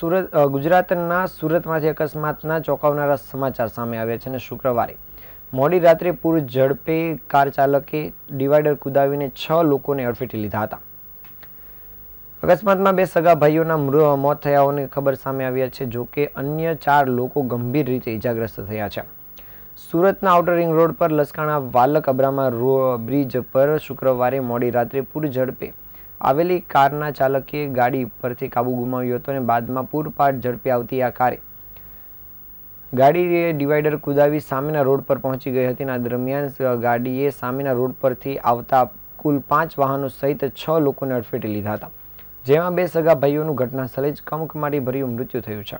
સુરત ગુજરાતના સુરતમાંથી અકસ્માતના ચોંકાવનારા સમાચાર સામે આવ્યા છે અને શુક્રવારે મોડી રાત્રે પૂર ઝડપે કાર ચાલકે ડિવાઈડર કુદાવીને છ લોકોને અડફેટે લીધા હતા. અકસ્માતમાં બે સગા ભાઈઓના મૃ- મોત થયા હોવાની ખબર સામે આવ્યા છે જોકે અન્ય ચાર લોકો ગંભીર રીતે ઇજાગ્રસ્ત થયા છે. સુરતના આઉટર રિંગ રોડ પર લસકાણા વાલક અબ્રામા બ્રિજ પર શુક્રવારે મોડી રાત્રે પૂર ઝડપે આવેલી કારના ચાલકે ગાડી પરથી કાબુ ગુમાવ્યો હતો અને બાદમાં પૂરપાટ ઝડપી આવતી આ કારે. ગાડીએ ડિવાઈડર કુદાવી સામેના રોડ પર પહોંચી ગઈ હતી અને દરમિયાન ગાડીએ સામેના રોડ પરથી આવતા કુલ પાંચ વાહનો સહિત છ લોકોને અડફેટે લીધા હતા. જેમાં બે સગા ભાઈઓનું ઘટના સ્થળે જ કમકમાટી ભર્યું મૃત્યુ થયું છે.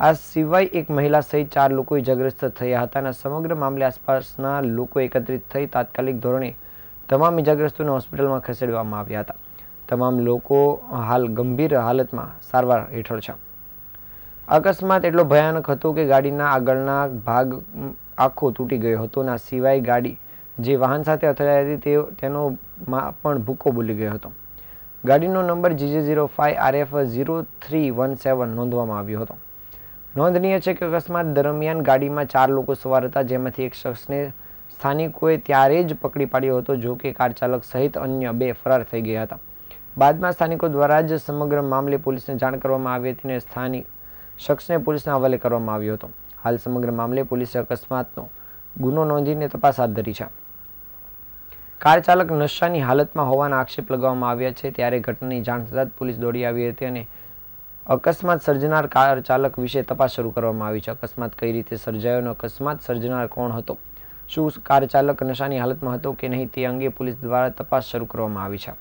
આ સિવાય એક મહિલા સહિત ચાર લોકો ઇજાગ્રસ્ત થયા હતા અને સમગ્ર મામલે આસપાસના લોકો એકત્રિત થઈ તાત્કાલિક ધોરણે તમામ ઇજાગ્રસ્તોને હોસ્પિટલમાં ખસેડવામાં આવ્યા હતા. તમામ લોકો હાલ ગંભીર હાલતમાં સારવાર હેઠળ છે. અકસ્માત એટલો ભયાનક હતો કે ગાડીના આગળના ભાગ આખો તૂટી ગયો હતો અને સિવાય ગાડી જે વાહન સાથે અથડાઈ હતી તે તેનો પણ ભૂકો બોલી ગયો હતો. ગાડીનો number GJ zero five R F zero three one seven નોંધવામાં આવ્યો હતો. નોંધનીય છે કે અકસ્માત દરમિયાન ગાડીમાં ચાર લોકો સવાર હતા, જેમાંથી એક શખ્સને સ્થાનિકોએ ત્યારે જ પકડી પાડ્યો હતો, જો કે કાર ચાલક સહિત અન્ય બે ફરાર થઈ ગયા હતા. બાદમાં સ્થાનિકો દ્વારા જ સમગ્ર મામલે પોલીસને જાણ કરવામાં આવી હતી અને સ્થાનિક શખ્સને પોલીસના હવાલે કરવામાં આવ્યો હતો. હાલ સમગ્ર મામલે પોલીસે અકસ્માતનો ગુનો નોંધીને તપાસ હાથ ધરી છે. કાર ચાલક નશાની હાલતમાં હોવાના આક્ષેપ લગાવવામાં આવ્યા છે. ત્યારે ઘટનાની જાણ થતાં જ પોલીસ દોડી આવી હતી અને અકસ્માત સર્જનાર કાર ચાલક વિશે તપાસ શરૂ કરવામાં આવી છે. અકસ્માત કઈ રીતે સર્જાયો અને અકસ્માત સર્જનાર કોણ હતો? શું કાર ચાલક નશાની હાલતમાં હતો કે નહીં તે અંગે પોલીસ દ્વારા તપાસ શરૂ કરવામાં આવી છે.